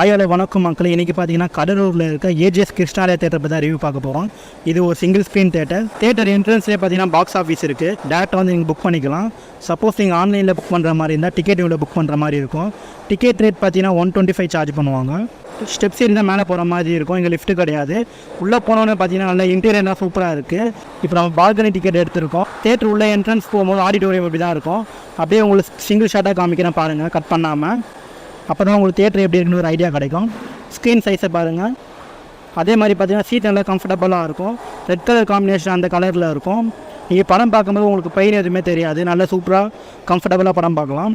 ஆயால வணக்கம் மக்கள். இன்றைக்கி பார்த்தீங்கன்னா கடலூரில் இருக்க ஏஜிஎஸ் கிருஷ்ணாலயா தேட்டர் பற்றி தான் ரிவ்யூ பார்க்க போகிறோம் இது ஒரு சிங்கிள் ஸ்க்ரீன் தேட்டர் தேட்டர் என்ட்ரன்ஸ்லேயே பார்த்தீங்கன்னா பாக்ஸ் ஆஃபீஸ் இருக்குது டேரெக்டாக வந்து நீங்கள் புக் பண்ணிக்கலாம். சப்போஸ் நீங்கள் ஆன்லைனில் புக் பண்ணுற மாதிரி இருந்தால் டிக்கெட் இவ்வளோ புக் பண்ணுற மாதிரி இருக்கும். டிக்கெட் ரேட் பார்த்தீங்கன்னா ஒன் டுவெண்ட்டி ஃபைவ் சார்ஜ் பண்ணுவாங்க ஸ்டெப்ஸ் இருந்தால் மேலே போகிற மாதிரி இருக்கும். இங்கே லிஃப்ட் கிடையாது. உள்ளே போனோன்னு பார்த்தீங்கன்னா நல்ல இன்டீரியர்லாம் சூப்பராக இருக்குது இப்போ நம்ம பால்கனி டிக்கெட் எடுத்திருக்கோம். தேட்டர் உள்ள என்ட்ரன்ஸ் போகும்போது ஆடிட்டோரியம் இப்படி தான் இருக்கும். அப்படியே உங்களுக்கு சிங்கிள் ஷாட்டாக காமிக்கிறேன் பாருங்கள் கட் பண்ணாமல் அப்போ தான் உங்களுக்கு தேட்டர் எப்படி இருக்குன்னு ஒரு ஐடியா கிடைக்கும். ஸ்க்ரீன் சைஸை பாருங்கள் அதே மாதிரி பார்த்தீங்கன்னா சீட் நல்லா கம்ஃபர்டபுளாக இருக்கும். ரெட் கலர் காம்பினேஷன் அந்த கலரில் இருக்கும். நீங்கள் படம் பார்க்கும்போது உங்களுக்கு பெயின் எதுவுமே தெரியாது. நல்ல சூப்பராக கம்ஃபர்டபுளாக படம் பார்க்கலாம்.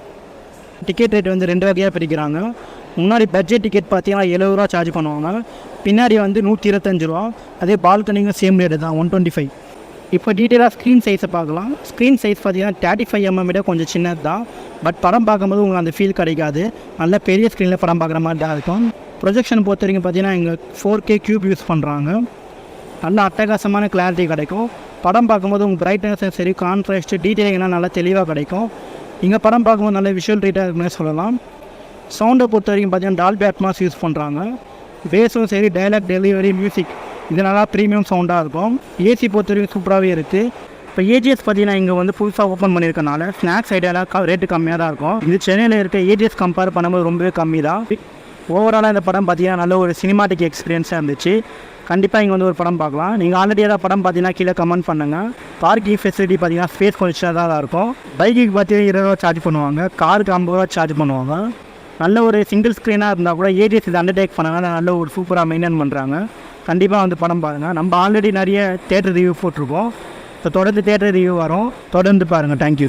டிக்கெட் ரேட் வந்து ரெண்டு வகையாக பிரிக்கிறாங்க. முன்னாடி பட்ஜெட் டிக்கெட் பார்த்தீங்கன்னா எழுபது ரூபா சார்ஜ் பண்ணுவாங்க. பின்னாடி வந்து நூற்றி இருபத்தஞ்சு ரூபா. அதே பால்கனிங்கும் சேம் ரேட்டு தான் ஒன் டுவெண்ட்டி ஃபைவ் இப்போ டீட்டெயிலாக ஸ்க்ரீன் சைஸை பார்க்கலாம். ஸ்க்ரீன் சைஸ் பார்த்தீங்கன்னா தேர்ட்டி ஃபைவ் எம்எம் விட கொஞ்சம் சின்னது தான் பட் படம் பார்க்கும்போது உங்களுக்கு அந்த ஃபீல் கிடைக்காது. நல்ல பெரிய ஸ்க்ரீனில் படம் பார்க்குற மாதிரி தான் இருக்கும். ப்ரொஜெக்ஷன் பொறுத்த வரைக்கும் பார்த்தீங்கன்னா இங்கே ஃபோர் கே க்யூப் யூஸ் பண்ணுறாங்க நல்ல அட்டகாசமான கிளாரிட்டி கிடைக்கும். படம் பார்க்கும்போது உங்கள் பிரைட்னஸும் சரி கான்ட்ராஸ்ட் டீட்டெயிலிங்லாம் நல்லா தெளிவாக கிடைக்கும். இங்கே படம் பார்க்கும்போது நல்ல விஷுவல் ரீட்டாக இருக்குன்னு சொல்லலாம். சவுண்டை பொறுத்த வரைக்கும் பார்த்தீங்கன்னா டால்பி அட்மாஸ் யூஸ் பண்ணுறாங்க பேஸும் சரி டைலாக் டெலிவரி மியூசிக் இது நல்லா ப்ரீமியம் சவுண்டாக இருக்கும். ஏசி பொறுத்த வரைக்கும் சூப்பராகவே இருக்குது இப்போ ஏஜிஎஸ் பார்த்தீங்கன்னா இங்கே வந்து புதுசாக ஓப்பன் பண்ணியிருக்கனால ஸ்நாக்ஸ் ஐடியாலாம் ரேட்டு கம்மியாக தான் இருக்கும். இது சென்னையில் இருக்க ஏஜிஎஸ் கம்பேர் பண்ணும்போது ரொம்பவே கம்மி தான் ஓவராலாக இந்த படம் பார்த்தீங்கன்னா நல்ல ஒரு சினிமாட்டிக் எக்ஸ்பீரியன்ஸாக இருந்துச்சு. கண்டிப்பாக இங்கே வந்து ஒரு படம் பார்க்கலாம். நீங்கள் ஆல்ரெடி ஏதாவது படம் பார்த்தீங்கன்னா கீழே கமெண்ட் பண்ணுங்கள் பார்க்கிங் ஃபெசிலிட்டி பார்த்தீங்கன்னா ஸ்பேஸ் கொஞ்சம் தான் இருக்கும். பைக்குக்கு பார்த்தீங்கன்னா இருபது ரூபா சார்ஜ் பண்ணுவாங்க. காருக்கு ஐம்பது ரூபா சார்ஜ் பண்ணுவாங்க. நல்ல ஒரு சிங்கிள் ஸ்க்ரீனாக இருந்தால் கூட ஏஜிஎஸ் இது அண்டர்டேக் பண்ணாங்க நல்ல ஒரு சூப்பராக மெயின்டைன் பண்ணுறாங்க கண்டிப்பாக வந்து படம் பாருங்கள் நம்ம ஆல்ரெடி நிறைய தேட்டர் ரிவ்யூ போட்டிருக்கோம். இப்போ தொடர்ந்து தேட்டர் ரிவ்யூ வரும். தொடர்ந்து பாருங்கள் தேங்க்யூ